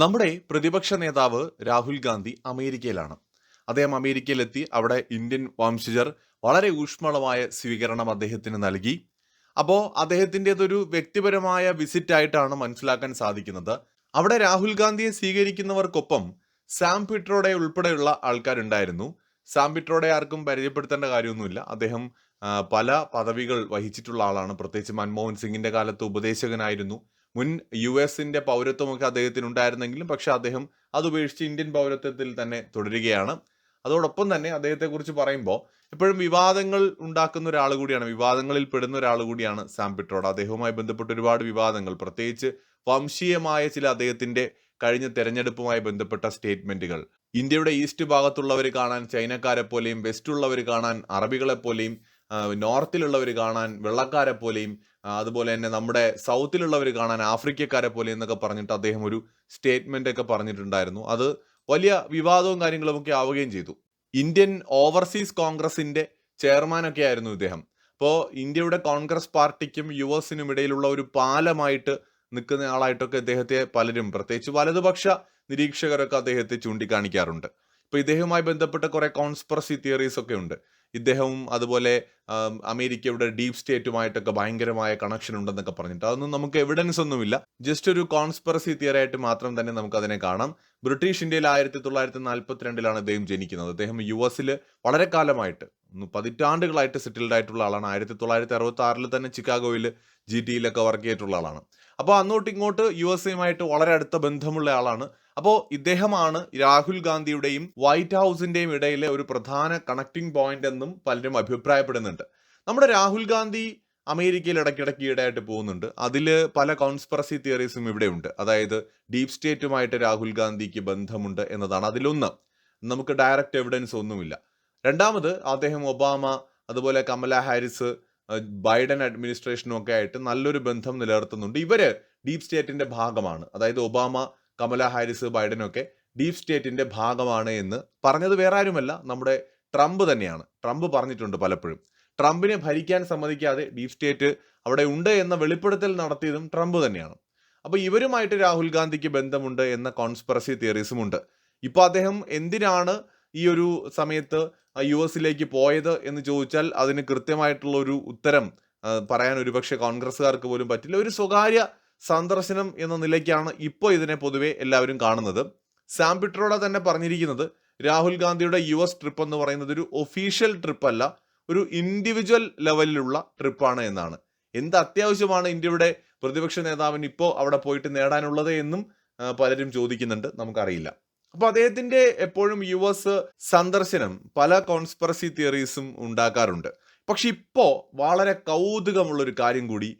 നമ്മുടെ പ്രതിപക്ഷ നേതാവ് രാഹുൽ ഗാന്ധി അമേരിക്കയിലാണ്. അദ്ദേഹം അമേരിക്കയിലെത്തി അവിടെ ഇന്ത്യൻ വംശജർ വളരെ ഊഷ്മളമായ സ്വീകരണം അദ്ദേഹത്തിന് നൽകി. അപ്പോൾ അദ്ദേഹത്തിന്റെതൊരു വ്യക്തിപരമായ വിസിറ്റ് ആയിട്ടാണ് മനസ്സിലാക്കാൻ സാധിക്കുന്നത്. അവിടെ രാഹുൽ ഗാന്ധിയെ സ്വീകരിക്കുന്നവർക്കൊപ്പം സാം പിട്രോഡെ ഉൾപ്പെടെയുള്ള ആൾക്കാരുണ്ടായിരുന്നു. സാം പിട്രോഡെ ആർക്കും പരിചയപ്പെടുത്തേണ്ട കാര്യമൊന്നുമില്ല. അദ്ദേഹം പല പദവികൾ വഹിച്ചിട്ടുള്ള ആളാണ്. പ്രത്യേകിച്ച് മൻമോഹൻ സിംഗിന്റെ കാലത്ത് ഉപദേശകനായിരുന്നു. മുൻ യു എസിന്റെ പൗരത്വമൊക്കെ അദ്ദേഹത്തിന് ഉണ്ടായിരുന്നെങ്കിലും പക്ഷെ അദ്ദേഹം അത് ഉപേക്ഷിച്ച് ഇന്ത്യൻ പൗരത്വത്തിൽ തന്നെ തുടരുകയാണ്. അതോടൊപ്പം തന്നെ അദ്ദേഹത്തെക്കുറിച്ച് പറയുമ്പോൾ എപ്പോഴും വിവാദങ്ങൾ ഉണ്ടാക്കുന്ന ഒരാൾ കൂടിയാണ് വിവാദങ്ങളിൽ പെടുന്ന ഒരാൾ കൂടിയാണ് സാം പിട്രോഡ്. അദ്ദേഹവുമായി ബന്ധപ്പെട്ട് ഒരുപാട് വിവാദങ്ങൾ പ്രത്യേകിച്ച് വംശീയമായ ചില അദ്ദേഹത്തിന്റെ കഴിഞ്ഞ തെരഞ്ഞെടുപ്പുമായി ബന്ധപ്പെട്ട സ്റ്റേറ്റ്മെന്റുകൾ. ഇന്ത്യയുടെ ഈസ്റ്റ് ഭാഗത്തുള്ളവർ കാണാൻ ചൈനക്കാരെ പോലെയും വെസ്റ്റുള്ളവർ കാണാൻ അറബികളെ പോലെയും നോർത്തിലുള്ളവർ കാണാൻ വെള്ളക്കാരെ പോലെയും അതുപോലെ തന്നെ നമ്മുടെ സൗത്തിലുള്ളവർ കാണാൻ ആഫ്രിക്കക്കാരെ പോലെ എന്നൊക്കെ പറഞ്ഞിട്ട് അദ്ദേഹം ഒരു സ്റ്റേറ്റ്മെന്റ് ഒക്കെ പറഞ്ഞിട്ടുണ്ടായിരുന്നു. അത് വലിയ വിവാദവും കാര്യങ്ങളും ഒക്കെ ആവുകയും ചെയ്തു. ഇന്ത്യൻ ഓവർസീസ് കോൺഗ്രസിന്റെ ചെയർമാനൊക്കെ ആയിരുന്നു ഇദ്ദേഹം. അപ്പോൾ ഇന്ത്യയുടെ കോൺഗ്രസ് പാർട്ടിക്കും യു എസിനും ഇടയിലുള്ള ഒരു പാലമായിട്ട് നിൽക്കുന്ന ആളായിട്ടൊക്കെ ഇദ്ദേഹത്തെ പലരും പ്രത്യേകിച്ച് വലതുപക്ഷ നിരീക്ഷകരൊക്കെ അദ്ദേഹത്തെ ചൂണ്ടിക്കാണിക്കാറുണ്ട്. ഇപ്പൊ ഇദ്ദേഹവുമായി ബന്ധപ്പെട്ട കുറെ കോൺസ്പെറസി തിയറീസ് ഒക്കെ ഉണ്ട്. ഇദ്ദേഹവും അതുപോലെ അമേരിക്കയുടെ ഡീപ് സ്റ്റേറ്റുമായിട്ടൊക്കെ ഭയങ്കരമായ കണക്ഷൻ ഉണ്ടെന്നൊക്കെ പറഞ്ഞിട്ട്. അതൊന്നും നമുക്ക് എവിഡൻസ് ഒന്നുമില്ല. ജസ്റ്റ് ഒരു കോൺസ്പെറസി തിയറായിട്ട് മാത്രം തന്നെ നമുക്ക് അതിനെ കാണാം. ബ്രിട്ടീഷ് ഇന്ത്യയിൽ ആയിരത്തി തൊള്ളായിരത്തി നാൽപ്പത്തിരണ്ടിലാണ് അദ്ദേഹം ജനിക്കുന്നത്. അദ്ദേഹം യു എസിൽ വളരെ കാലമായിട്ട് പതിറ്റാണ്ടുകളായിട്ട് സെറ്റിൽഡ് ആയിട്ടുള്ള ആളാണ്. ആയിരത്തി തൊള്ളായിരത്തി അറുപത്തി ആറിൽ തന്നെ ചിക്കാഗോയിൽ ജി ടിയിലൊക്കെ വർക്ക് ചെയ്തിട്ടുള്ള ആളാണ്. അപ്പോൾ അന്നോട്ട് ഇങ്ങോട്ട് യു എസ് എയുമായിട്ട് വളരെ അടുത്ത ബന്ധമുള്ള ആളാണ്. അപ്പോൾ ഇദ്ദേഹമാണ് രാഹുൽ ഗാന്ധിയുടെയും വൈറ്റ് ഹൗസിന്റെയും ഇടയിലെ ഒരു പ്രധാന കണക്ടിംഗ് പോയിന്റ് എന്നും പലരും അഭിപ്രായപ്പെടുന്നുണ്ട്. നമ്മുടെ രാഹുൽ ഗാന്ധി അമേരിക്കയിൽ ഇടയ്ക്കിടയ്ക്ക് ഈടായിട്ട് പോകുന്നുണ്ട്. അതിൽ പല കോൺസ്പെറസി തിയറീസും ഇവിടെയുണ്ട്. അതായത് ഡീപ് സ്റ്റേറ്റുമായിട്ട് രാഹുൽ ഗാന്ധിക്ക് ബന്ധമുണ്ട് എന്നതാണ് അതിലൊന്ന്. നമുക്ക് ഡയറക്റ്റ് എവിഡൻസ് ഒന്നുമില്ല. രണ്ടാമത് അദ്ദേഹം ഒബാമ അതുപോലെ കമല ഹാരിസ് ബൈഡൻ അഡ്മിനിസ്ട്രേഷനും ഒക്കെ ആയിട്ട് നല്ലൊരു ബന്ധം നിലനിർത്തുന്നുണ്ട്. ഇവർ ഡീപ് സ്റ്റേറ്റിന്റെ ഭാഗമാണ്. അതായത് ഒബാമ കമല ഹാരിസ് ബൈഡനൊക്കെ ഡീപ് സ്റ്റേറ്റിന്റെ ഭാഗമാണ് എന്ന് പറഞ്ഞത് വേറെ ആരുമല്ല നമ്മുടെ ട്രംപ് തന്നെയാണ്. ട്രംപ് പറഞ്ഞിട്ടുണ്ട് പലപ്പോഴും. ട്രംപിനെ ഭരിക്കാൻ സമ്മതിക്കാതെ ഡീപ് സ്റ്റേറ്റ് അവിടെ ഉണ്ട് എന്ന വെളിപ്പെടുത്തൽ നടത്തിയതും ട്രംപ് തന്നെയാണ്. അപ്പോൾ ഇവരുമായിട്ട് രാഹുൽ ഗാന്ധിക്ക് ബന്ധമുണ്ട് എന്ന കോൺസ്പെറസി തിയറീസും ഉണ്ട്. ഇപ്പൊ അദ്ദേഹം എന്തിനാണ് ഈ ഒരു സമയത്ത് യു എസിലേക്ക് പോയത് എന്ന് ചോദിച്ചാൽ അതിന് കൃത്യമായിട്ടുള്ള ഒരു ഉത്തരം പറയാൻ ഒരുപക്ഷെ കോൺഗ്രസ്സുകാർക്ക് പോലും പറ്റില്ല. ഒരു സ്വകാര്യ സന്ദർശനം എന്ന നിലയ്ക്കാണ് ഇപ്പോൾ ഇതിനെ പൊതുവെ എല്ലാവരും കാണുന്നത്. സാം പിട്രോഡ തന്നെ പറഞ്ഞിരിക്കുന്നത് രാഹുൽ ഗാന്ധിയുടെ യു എസ് ട്രിപ്പ് എന്ന് പറയുന്നത് ഒരു ഒഫീഷ്യൽ ട്രിപ്പ് അല്ല ഒരു ഇൻഡിവിജ്വൽ ലെവലിലുള്ള ട്രിപ്പാണ് എന്നാണ്. എന്ത് അത്യാവശ്യമാണ് ഇന്ത്യയുടെ പ്രതിപക്ഷ നേതാവിന് ഇപ്പോൾ അവിടെ പോയിട്ട് നേടാനുള്ളത് എന്നും പലരും ചോദിക്കുന്നുണ്ട്. നമുക്കറിയില്ല. അപ്പൊ അദ്ദേഹത്തിന്റെ എപ്പോഴും യു എസ് സന്ദർശനം പല കോൺസ്പെറസി തിയറീസും ഉണ്ടാക്കാറുണ്ട്. പക്ഷെ ഇപ്പോ വളരെ കൗതുകമുള്ള ഒരു കാര്യം കൂടി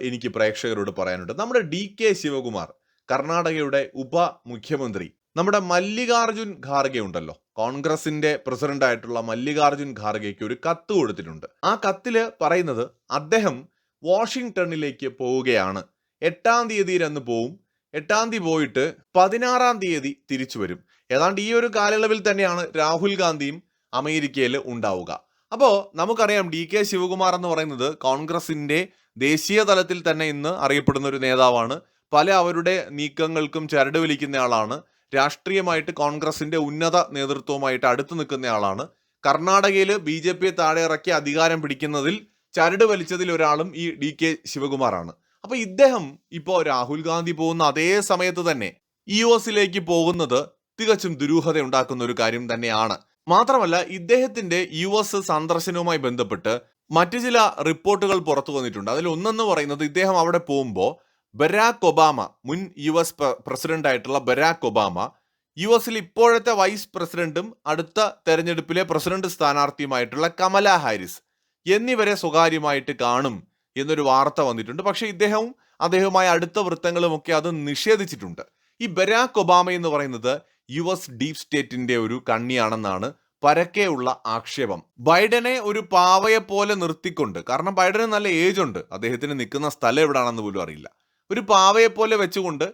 എനിക്ക് പ്രേക്ഷകരോട് പറയാനുണ്ട്. നമ്മുടെ ഡി കെ ശിവകുമാർ കർണാടകയുടെ ഉപമുഖ്യമന്ത്രി നമ്മുടെ മല്ലികാർജുൻ ഖാർഗെ ഉണ്ടല്ലോ. കോൺഗ്രസിന്റെ പ്രസിഡന്റ് ആയിട്ടുള്ള മല്ലികാർജുൻ ഖാർഗെക്ക് ഒരു കത്ത് കൊടുത്തിട്ടുണ്ട്. ആ കത്തിൽ പറയുന്നത് അദ്ദേഹം വാഷിംഗ്ടണിലേക്ക് പോവുകയാണ്. എട്ടാം തീയതി അന്ന് പോവും. എട്ടാം തീയതി പോയിട്ട് പതിനാറാം തീയതി തിരിച്ചു വരും. ഏതാണ്ട് ഈ ഒരു കാലയളവിൽ തന്നെയാണ് രാഹുൽ ഗാന്ധിയും അമേരിക്കയിൽ ഉണ്ടാവുക. അപ്പോൾ നമുക്കറിയാം ഡി കെ ശിവകുമാർ എന്ന് പറയുന്നത് കോൺഗ്രസിന്റെ ദേശീയ തലത്തിൽ തന്നെ ഇന്ന് അറിയപ്പെടുന്ന ഒരു നേതാവാണ്. പല അവരുടെ നീക്കങ്ങൾക്കും ചരട് വലിക്കുന്ന ആളാണ്. രാഷ്ട്രീയമായിട്ട് കോൺഗ്രസിന്റെ ഉന്നത നേതൃത്വവുമായിട്ട് അടുത്ത് നിൽക്കുന്ന ആളാണ്. കർണാടകയിൽ ബി ജെ പിയെ താഴെ ഇറക്കി അധികാരം പിടിക്കുന്നതിൽ ചരട് വലിച്ചതിൽ ഒരാളും ഈ ഡി കെ ശിവകുമാറാണ്. അപ്പൊ ഇദ്ദേഹം ഇപ്പോ രാഹുൽ ഗാന്ധി പോകുന്ന അതേ സമയത്ത് തന്നെ യു എസിലേക്ക് പോകുന്നത് തികച്ചും ദുരൂഹത ഉണ്ടാക്കുന്ന ഒരു കാര്യം തന്നെയാണ്. മാത്രമല്ല ഇദ്ദേഹത്തിന്റെ യു എസ് സന്ദർശനവുമായി ബന്ധപ്പെട്ട് മറ്റു ചില റിപ്പോർട്ടുകൾ പുറത്തു വന്നിട്ടുണ്ട്. അതിൽ ഒന്നെന്ന് പറയുന്നത് ഇദ്ദേഹം അവിടെ പോകുമ്പോൾ ബരാക് ഒബാമ മുൻ യു എസ് പ്രസിഡന്റ് ആയിട്ടുള്ള ബരാക് ഒബാമ യു എസിൽ ഇപ്പോഴത്തെ വൈസ് പ്രസിഡന്റും അടുത്ത തെരഞ്ഞെടുപ്പിലെ പ്രസിഡന്റ് സ്ഥാനാർത്ഥിയുമായിട്ടുള്ള കമല ഹാരിസ് എന്നിവരെ സ്വകാര്യമായിട്ട് കാണും എന്നൊരു വാർത്ത വന്നിട്ടുണ്ട്. പക്ഷേ ഇദ്ദേഹവും അദ്ദേഹവുമായ അടുത്ത വൃത്തങ്ങളും ഒക്കെ അത് നിഷേധിച്ചിട്ടുണ്ട്. ഈ ബരാക് ഒബാമ എന്ന് പറയുന്നത് യു എസ് ഡീപ് സ്റ്റേറ്റിന്റെ ഒരു കണ്ണിയാണെന്നാണ് പരക്കെയുള്ള ആക്ഷേപം. ബൈഡനെ ഒരു പാവയെ പോലെ നിർത്തിക്കൊണ്ട് കാരണം ബൈഡന് നല്ല ഏജ് ഉണ്ട് അദ്ദേഹത്തിന് നിൽക്കുന്ന സ്ഥലം എവിടാണെന്ന് പോലും അറിയില്ല. ഒരു പാവയെ പോലെ വെച്ചുകൊണ്ട്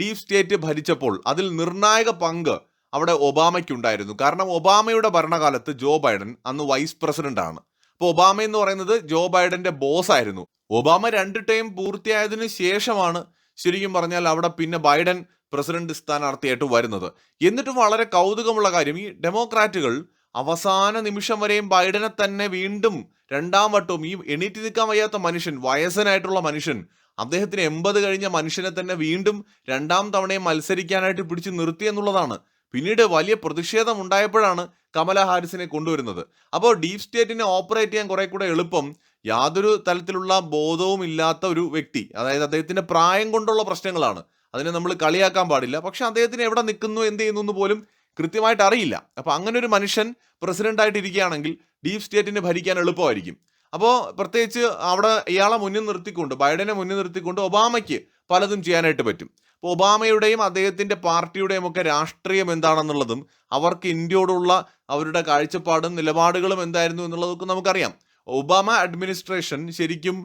ഡീപ് സ്റ്റേറ്റ് ഭരിച്ചപ്പോൾ അതിൽ നിർണായക പങ്ക് അവിടെ ഒബാമയ്ക്കുണ്ടായിരുന്നു. കാരണം ഒബാമയുടെ ഭരണകാലത്ത് ജോ ബൈഡൻ അന്ന് വൈസ് പ്രസിഡന്റ് ആണ് അപ്പോൾ ഒബാമ എന്ന് പറയുന്നത് ജോ ബൈഡന്റെ ബോസ് ആയിരുന്നു. ഒബാമ രണ്ട് ടൈം പൂർത്തിയായതിനു ശേഷമാണ് ശരിക്കും പറഞ്ഞാൽ അവിടെ പിന്നെ ബൈഡൻ പ്രസിഡന്റ് സ്ഥാനാർത്ഥിയായിട്ട് വരുന്നത്. എന്നിട്ടും വളരെ കൗതുകമുള്ള കാര്യം ഈ ഡെമോക്രാറ്റുകൾ അവസാന നിമിഷം വരെയും ബൈഡനെ തന്നെ വീണ്ടും രണ്ടാം വട്ടവും ഈ എണീറ്റ് നിൽക്കാൻ വയ്യാത്ത മനുഷ്യൻ വയസ്സനായിട്ടുള്ള മനുഷ്യൻ അദ്ദേഹത്തിന് എൺപത് കഴിഞ്ഞ മനുഷ്യനെ തന്നെ വീണ്ടും രണ്ടാം തവണയും മത്സരിക്കാനായിട്ട് പിടിച്ചു നിർത്തി എന്നുള്ളതാണ്. പിന്നീട് വലിയ പ്രതിഷേധം ഉണ്ടായപ്പോഴാണ് കമല ഹാരിസിനെ കൊണ്ടുവരുന്നത്. അപ്പോൾ ഡീപ് സ്റ്റേറ്റിനെ ഓപ്പറേറ്റ് ചെയ്യാൻ കുറെ കൂടെ എളുപ്പം യാതൊരു തരത്തിലുള്ള ബോധവും ഇല്ലാത്ത ഒരു വ്യക്തി അതായത് അദ്ദേഹത്തിന്റെ പ്രായം കൊണ്ടുള്ള പ്രശ്നങ്ങളാണ്. അതിനെ നമ്മൾ കളിയാക്കാൻ പാടില്ല. പക്ഷെ അദ്ദേഹത്തിന് എവിടെ നിൽക്കുന്നു എന്ത് ചെയ്യുന്നു എന്ന് പോലും കൃത്യമായിട്ട് അറിയില്ല. അപ്പൊ അങ്ങനെ ഒരു മനുഷ്യൻ പ്രസിഡന്റ് ആയിട്ട് ഇരിക്കുകയാണെങ്കിൽ ഡീപ് സ്റ്റേറ്റിനെ ഭരിക്കാൻ എളുപ്പമായിരിക്കും. അപ്പോൾ പ്രത്യേകിച്ച് അവിടെ ഇയാളെ മുന്നിൽ നിർത്തിക്കൊണ്ട് ബൈഡനെ മുന്നിൽ നിർത്തിക്കൊണ്ട് ഒബാമയ്ക്ക് പലതും ചെയ്യാനായിട്ട് പറ്റും. അപ്പോൾ ഒബാമയുടെയും അദ്ദേഹത്തിന്റെ പാർട്ടിയുടെയും ഒക്കെ രാഷ്ട്രീയം എന്താണെന്നുള്ളതും അവർക്ക് ഇന്ത്യയോടുള്ള അവരുടെ കാഴ്ചപ്പാടും നിലപാടുകളും എന്തായിരുന്നു എന്നുള്ളതൊക്കെ നമുക്കറിയാം. ഒബാമ അഡ്മിനിസ്ട്രേഷൻ ശരിക്കും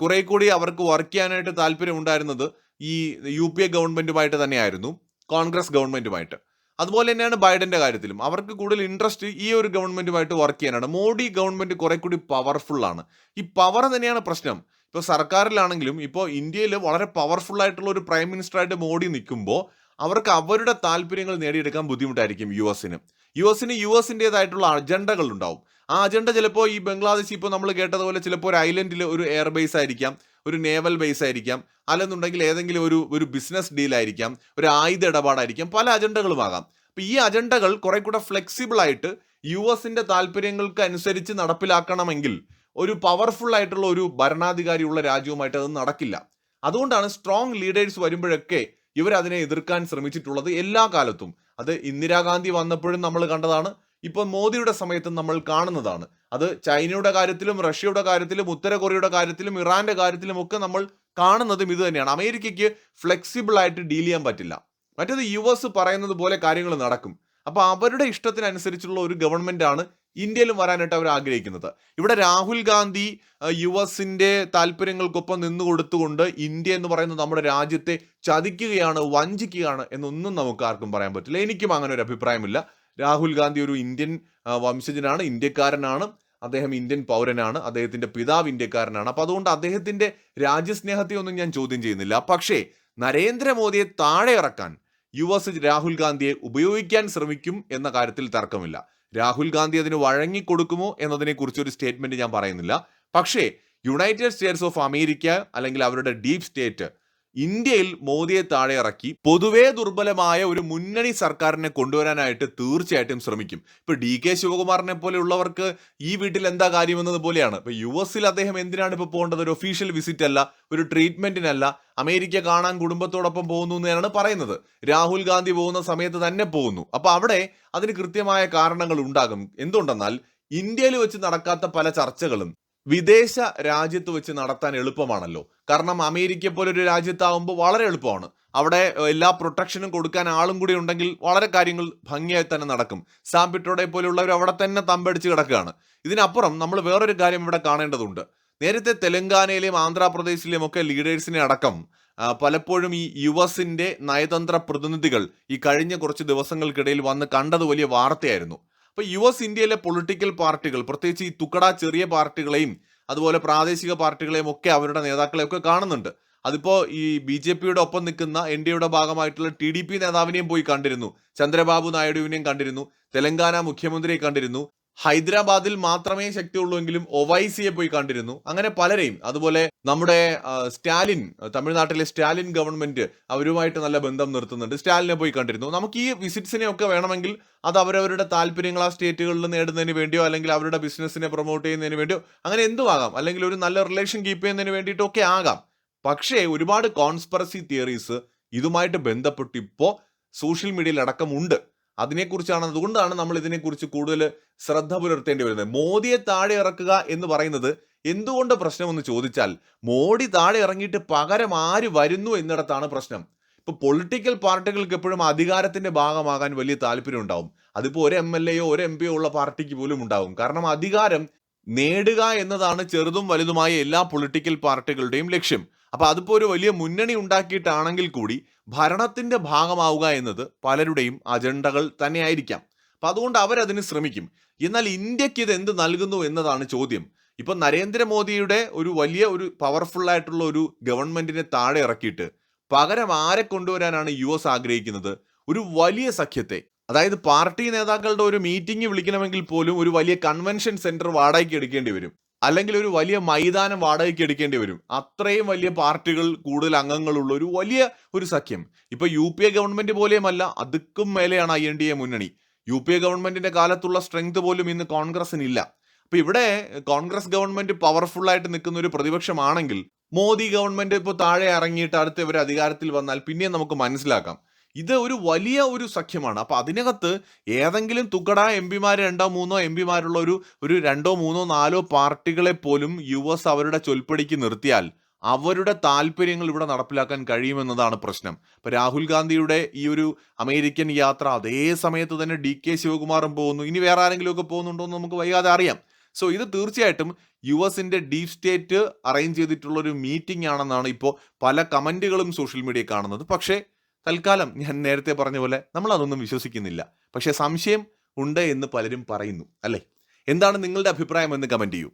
കുറെ കൂടി അവർക്ക് വർക്ക് ചെയ്യാനായിട്ട് താല്പര്യം ഉണ്ടായിരുന്നത് ഈ യു പി എ ഗവൺമെന്റുമായിട്ട് തന്നെയായിരുന്നു കോൺഗ്രസ് ഗവൺമെന്റുമായിട്ട്. അതുപോലെ തന്നെയാണ് ബൈഡന്റെ കാര്യത്തിലും. അവർക്ക് കൂടുതൽ ഇൻട്രസ്റ്റ് ഈ ഒരു ഗവൺമെന്റുമായിട്ട് വർക്ക് ചെയ്യാനാണ്. മോഡി ഗവൺമെന്റ് കുറെ കൂടി പവർഫുള്ളാണ് ഈ പവർ തന്നെയാണ് പ്രശ്നം. ഇപ്പോൾ സർക്കാരിലാണെങ്കിലും ഇപ്പോൾ ഇന്ത്യയിൽ വളരെ പവർഫുൾ ആയിട്ടുള്ള ഒരു പ്രൈം മിനിസ്റ്ററായിട്ട് മോഡി നിൽക്കുമ്പോൾ അവർക്ക് അവരുടെ താല്പര്യങ്ങൾ നേടിയെടുക്കാൻ ബുദ്ധിമുട്ടായിരിക്കും യു എസിന്. യു എസിന് യു എസിന്റെതായിട്ടുള്ള അജണ്ടകൾ ഉണ്ടാവും. ആ അജണ്ട ചിലപ്പോൾ ഈ ബംഗ്ലാദേശ് ഇപ്പോൾ നമ്മൾ കേട്ടതുപോലെ ചിലപ്പോൾ ഒരു ഐലൻഡിൽ ഒരു എയർ ബേസ് ആയിരിക്കാം ഒരു നേവൽ ബേസ് ആയിരിക്കാം അല്ലെന്നുണ്ടെങ്കിൽ ഏതെങ്കിലും ഒരു ഒരു ബിസിനസ് ഡീലായിരിക്കാം ഒരു ആയുധ ഇടപാടായിരിക്കാം പല അജണ്ടകളുമാകാം അപ്പോൾ ഈ അജണ്ടകൾ കുറെ കൂടെ ഫ്ലെക്സിബിൾ ആയിട്ട് യു എസിന്റെ താല്പര്യങ്ങൾക്ക് അനുസരിച്ച് നടപ്പിലാക്കണമെങ്കിൽ ഒരു പവർഫുൾ ആയിട്ടുള്ള ഒരു ഭരണാധികാരിയുള്ള രാജ്യവുമായിട്ട് അത് നടക്കില്ല. അതുകൊണ്ടാണ് സ്ട്രോങ് ലീഡേഴ്സ് വരുമ്പോഴൊക്കെ ഇവർ അതിനെ എതിർക്കാൻ ശ്രമിച്ചിട്ടുള്ളത് എല്ലാ കാലത്തും. അത് ഇന്ദിരാഗാന്ധി വന്നപ്പോഴും നമ്മൾ കണ്ടതാണ് ഇപ്പോൾ മോദിയുടെ സമയത്തും നമ്മൾ കാണുന്നതാണ്. അത് ചൈനയുടെ കാര്യത്തിലും റഷ്യയുടെ കാര്യത്തിലും ഉത്തര കൊറിയയുടെ കാര്യത്തിലും ഇറാന്റെ കാര്യത്തിലും ഒക്കെ നമ്മൾ കാണുന്നതും ഇത് തന്നെയാണ്. അമേരിക്കയ്ക്ക് ഫ്ലെക്സിബിൾ ആയിട്ട് ഡീൽ ചെയ്യാൻ പറ്റില്ല. മറ്റേത് യു എസ് പറയുന്നത് പോലെ കാര്യങ്ങൾ നടക്കും. അപ്പോൾ അവരുടെ ഇഷ്ടത്തിനനുസരിച്ചുള്ള ഒരു ഗവൺമെന്റ് ആണ് ഇന്ത്യയിലും വരാനായിട്ട് അവർ ആഗ്രഹിക്കുന്നത്. ഇവിടെ രാഹുൽ ഗാന്ധി യു എസിന്റെ താല്പര്യങ്ങൾക്കൊപ്പം നിന്നു കൊടുത്തുകൊണ്ട് ഇന്ത്യ എന്ന് പറയുന്നത് നമ്മുടെ രാജ്യത്തെ ചതിക്കുകയാണ് വഞ്ചിക്കുകയാണ് എന്നൊന്നും നമുക്ക് ആർക്കും പറയാൻ പറ്റില്ല. എനിക്കും അങ്ങനെ ഒരു അഭിപ്രായമില്ല. രാഹുൽ ഗാന്ധി ഒരു ഇന്ത്യൻ വംശജനാണ് ഇന്ത്യക്കാരനാണ്. അദ്ദേഹം ഇന്ത്യൻ പൗരനാണ്. അദ്ദേഹത്തിന്റെ പിതാവ് ഇന്ത്യക്കാരനാണ്. അപ്പൊ അതുകൊണ്ട് അദ്ദേഹത്തിന്റെ രാജ്യസ്നേഹത്തെ ഒന്നും ഞാൻ ചോദ്യം ചെയ്യുന്നില്ല. പക്ഷേ നരേന്ദ്രമോദിയെ താഴെ ഇറക്കാൻ യു എസ് രാഹുൽ ഗാന്ധിയെ ഉപയോഗിക്കാൻ ശ്രമിക്കും എന്ന കാര്യത്തിൽ തർക്കമില്ല. രാഹുൽ ഗാന്ധി അതിന് വഴങ്ങിക്കൊടുക്കുമോ എന്നതിനെ കുറിച്ച് ഒരു സ്റ്റേറ്റ്മെന്റ് ഞാൻ പറയുന്നില്ല. പക്ഷേ യുണൈറ്റഡ് സ്റ്റേറ്റ്സ് ഓഫ് അമേരിക്ക അല്ലെങ്കിൽ അവരുടെ ഡീപ് സ്റ്റേറ്റ് ഇന്ത്യയിൽ മോദിയെ താഴെ ഇറക്കി പൊതുവേ ദുർബലമായ ഒരു മുന്നണി സർക്കാരിനെ കൊണ്ടുവരാനായിട്ട് തീർച്ചയായിട്ടും ശ്രമിക്കും. ഇപ്പൊ ഡി കെ ശിവകുമാറിനെ പോലെയുള്ളവർക്ക് ഈ വീട്ടിൽ എന്താ കാര്യമെന്നത് പോലെയാണ്. ഇപ്പൊ യു എസിൽ അദ്ദേഹം എന്തിനാണ് ഇപ്പൊ പോകേണ്ടത്? ഒരു ഒഫീഷ്യൽ വിസിറ്റ് അല്ല ഒരു ട്രീറ്റ്മെന്റിനല്ല അമേരിക്ക കാണാൻ കുടുംബത്തോടൊപ്പം പോകുന്നു എന്നാണ് പറയുന്നത്. രാഹുൽ ഗാന്ധി പോകുന്ന സമയത്ത് തന്നെ പോകുന്നു. അപ്പൊ അവിടെ അതിന് കൃത്യമായ കാരണങ്ങൾ ഉണ്ടാകും. എന്തുകൊണ്ടെന്നാൽ ഇന്ത്യയിൽ വെച്ച് നടക്കാത്ത പല ചർച്ചകളും വിദേശ രാജ്യത്ത് വെച്ച് നടത്താൻ എളുപ്പമാണല്ലോ. കാരണം അമേരിക്ക പോലൊരു രാജ്യത്താവുമ്പോൾ വളരെ എളുപ്പമാണ്. അവിടെ എല്ലാ പ്രൊട്ടക്ഷനും കൊടുക്കാൻ ആളും കൂടി ഉണ്ടെങ്കിൽ വളരെ കാര്യങ്ങൾ ഭംഗിയായി തന്നെ നടക്കും. സാമ്പിട്ടോടെ പോലുള്ളവർ അവിടെ തന്നെ തമ്പടിച്ച് കിടക്കുകയാണ്. ഇതിനപ്പുറം നമ്മൾ വേറൊരു കാര്യം ഇവിടെ കാണേണ്ടതുണ്ട്. നേരത്തെ തെലങ്കാനയിലെയും ആന്ധ്രാപ്രദേശിലെയും ഒക്കെ ലീഡേഴ്സിനെ അടക്കം പലപ്പോഴും ഈ യു എസിന്റെ നയതന്ത്ര പ്രതിനിധികൾ ഈ കഴിഞ്ഞ കുറച്ച് ദിവസങ്ങൾക്കിടയിൽ വന്ന് കണ്ടത് വലിയ വാർത്തയായിരുന്നു. അപ്പൊ യു എസ് ഇന്ത്യയിലെ പൊളിറ്റിക്കൽ പാർട്ടികൾ പ്രത്യേകിച്ച് ഈ തുക്കട ചെറിയ പാർട്ടികളെയും അതുപോലെ പ്രാദേശിക പാർട്ടികളെയും ഒക്കെ അവരുടെ നേതാക്കളെ ഒക്കെ കാണുന്നുണ്ട്. അതിപ്പോ ഈ ബി ജെ പിയുടെ ഒപ്പം നിൽക്കുന്ന എൻ ഡി എയുടെ ഭാഗമായിട്ടുള്ള ടി ഡി പി നേതാവിനെയും പോയി കണ്ടിരുന്നു. ചന്ദ്രബാബു നായിഡുവിനെയും കണ്ടിരുന്നു. തെലങ്കാന മുഖ്യമന്ത്രിയെ കണ്ടിരുന്നു. ഹൈദരാബാദിൽ മാത്രമേ ശക്തിയുള്ളൂവെങ്കിലും ഒവൈസിയെ പോയി കണ്ടിരുന്നു. അങ്ങനെ പലരെയും. അതുപോലെ നമ്മുടെ സ്റ്റാലിൻ തമിഴ്നാട്ടിലെ സ്റ്റാലിൻ ഗവൺമെന്റ് അവരുമായിട്ട് നല്ല ബന്ധം നിർത്തുന്നുണ്ട്. സ്റ്റാലിനെ പോയി കണ്ടിരുന്നു. നമുക്ക് ഈ വിസിറ്റ്സിനെ ഒക്കെ വേണമെങ്കിൽ അത് അവരവരുടെ താല്പര്യങ്ങൾ ആ സ്റ്റേറ്റുകളിൽ നേടുന്നതിന് വേണ്ടിയോ അല്ലെങ്കിൽ അവരുടെ ബിസിനസ്സിനെ പ്രൊമോട്ട് ചെയ്യുന്നതിന് വേണ്ടിയോ അങ്ങനെ എന്തും ആകാം അല്ലെങ്കിൽ ഒരു നല്ല റിലേഷൻ കീപ്പ് ചെയ്യുന്നതിന് വേണ്ടിയിട്ടൊക്കെ ആകാം. പക്ഷേ ഒരുപാട് കോൺസ്പെറസി തിയറീസ് ഇതുമായിട്ട് ബന്ധപ്പെട്ട് ഇപ്പോൾ സോഷ്യൽ മീഡിയയിൽ അടക്കമുണ്ട്. അതിനെക്കുറിച്ചാണ് അതുകൊണ്ടാണ് നമ്മൾ ഇതിനെക്കുറിച്ച് കൂടുതൽ ശ്രദ്ധ പുലർത്തേണ്ടി വരുന്നത്. മോദിയെ താഴെ ഇറക്കുക എന്ന് പറയുന്നത് എന്തുകൊണ്ട് പ്രശ്നമെന്ന് ചോദിച്ചാൽ മോഡി താഴെ ഇറങ്ങിയിട്ട് പകരം ആര് വരുന്നു എന്നിടത്താണ് പ്രശ്നം. ഇപ്പൊ പൊളിറ്റിക്കൽ പാർട്ടികൾക്ക് എപ്പോഴും അധികാരത്തിന്റെ ഭാഗമാകാൻ വലിയ താല്പര്യം ഉണ്ടാവും. അതിപ്പോ ഒരു എം എൽ എയോ ഒരു എം പിയോ ഉള്ള പാർട്ടിക്ക് പോലും ഉണ്ടാവും. കാരണം അധികാരം നേടുക എന്നതാണ് ചെറുതും വലുതുമായ എല്ലാ പൊളിറ്റിക്കൽ പാർട്ടികളുടെയും ലക്ഷ്യം. അപ്പൊ അതിപ്പോൾ ഒരു വലിയ മുന്നണി ഉണ്ടാക്കിയിട്ടാണെങ്കിൽ കൂടി ഭരണത്തിന്റെ ഭാഗമാവുക എന്നത് പലരുടെയും അജണ്ടകൾ തന്നെയായിരിക്കാം. അപ്പം അതുകൊണ്ട് അവരതിന് ശ്രമിക്കും. എന്നാൽ ഇന്ത്യയ്ക്ക് ഇത് എന്ത് നൽകുന്നു എന്നതാണ് ചോദ്യം. ഇപ്പം നരേന്ദ്രമോദിയുടെ ഒരു വലിയ ഒരു പവർഫുൾ ആയിട്ടുള്ള ഒരു ഗവൺമെന്റിനെ താഴെ ഇറക്കിയിട്ട് പകരം ആരെ കൊണ്ടുവരാനാണ് യു എസ് ആഗ്രഹിക്കുന്നത്? ഒരു വലിയ സഖ്യത്തെ. അതായത് പാർട്ടി നേതാക്കളുടെ ഒരു മീറ്റിംഗ് വിളിക്കണമെങ്കിൽ പോലും ഒരു വലിയ കൺവെൻഷൻ സെന്റർ വാടകയ്ക്ക് എടുക്കേണ്ടി വരും. അല്ലെങ്കിൽ ഒരു വലിയ മൈതാനം വാടകയ്ക്ക് എടുക്കേണ്ടി വരും. അത്രയും വലിയ പാർട്ടികൾ കൂടുതൽ അംഗങ്ങളുള്ള ഒരു വലിയ ഒരു സഖ്യം. ഇപ്പൊ യു പി എ ഗവൺമെന്റ് പോലെയുമല്ല അതുക്കും മേലെയാണ് ഐ എൻ ഡി എ മുന്നണി. യു പി എ ഗവൺമെന്റിന്റെ കാലത്തുള്ള സ്ട്രെങ്ത് പോലും ഇന്ന് കോൺഗ്രസിനില്ല അപ്പൊ ഇവിടെ കോൺഗ്രസ് ഗവൺമെന്റ് പവർഫുൾ ആയിട്ട് നിൽക്കുന്ന ഒരു പ്രതിപക്ഷമാണെങ്കിൽ മോദി ഗവൺമെന്റ് ഇപ്പോൾ താഴെ ഇറങ്ങിയിട്ട് അടുത്ത് ഇവർ അധികാരത്തിൽ വന്നാൽ പിന്നെയും നമുക്ക് മനസ്സിലാക്കാം. ഇത് ഒരു വലിയ ഒരു സഖ്യമാണ്. അപ്പോൾ അതിനകത്ത് ഏതെങ്കിലും തുകട എം പിമാർ രണ്ടോ മൂന്നോ എം പിമാരുള്ള ഒരു ഒരു രണ്ടോ മൂന്നോ നാലോ പാർട്ടികളെ പോലും യു എസ് അവരുടെ ചൊൽപ്പടിക്ക് നിർത്തിയാൽ അവരുടെ താല്പര്യങ്ങൾ ഇവിടെ നടപ്പിലാക്കാൻ കഴിയുമെന്നതാണ് പ്രശ്നം. ഇപ്പൊ രാഹുൽ ഗാന്ധിയുടെ ഈ ഒരു അമേരിക്കൻ യാത്ര അതേ സമയത്ത് തന്നെ ഡി കെ ശിവകുമാറും പോകുന്നു. ഇനി വേറെ ആരെങ്കിലും ഒക്കെ പോകുന്നുണ്ടോ എന്ന് നമുക്ക് വൈകാതെ അറിയാം. സോ ഇത് തീർച്ചയായിട്ടും യു എസിന്റെ ഡീപ് സ്റ്റേറ്റ് അറേഞ്ച് ചെയ്തിട്ടുള്ള ഒരു മീറ്റിംഗ് ആണെന്നാണ് ഇപ്പോൾ പല കമന്റുകളും സോഷ്യൽ മീഡിയയിൽ കാണുന്നത്. പക്ഷേ തൽക്കാലം ഞാൻ നേരത്തെ പറഞ്ഞ പോലെ നമ്മൾ അതൊന്നും വിശ്വസിക്കുന്നില്ല. പക്ഷേ സംശയം ഉണ്ട് എന്ന് പലരും പറയുന്നു അല്ലേ? എന്താണ് നിങ്ങളുടെ അഭിപ്രായം എന്ന് കമന്റ് ചെയ്യൂ.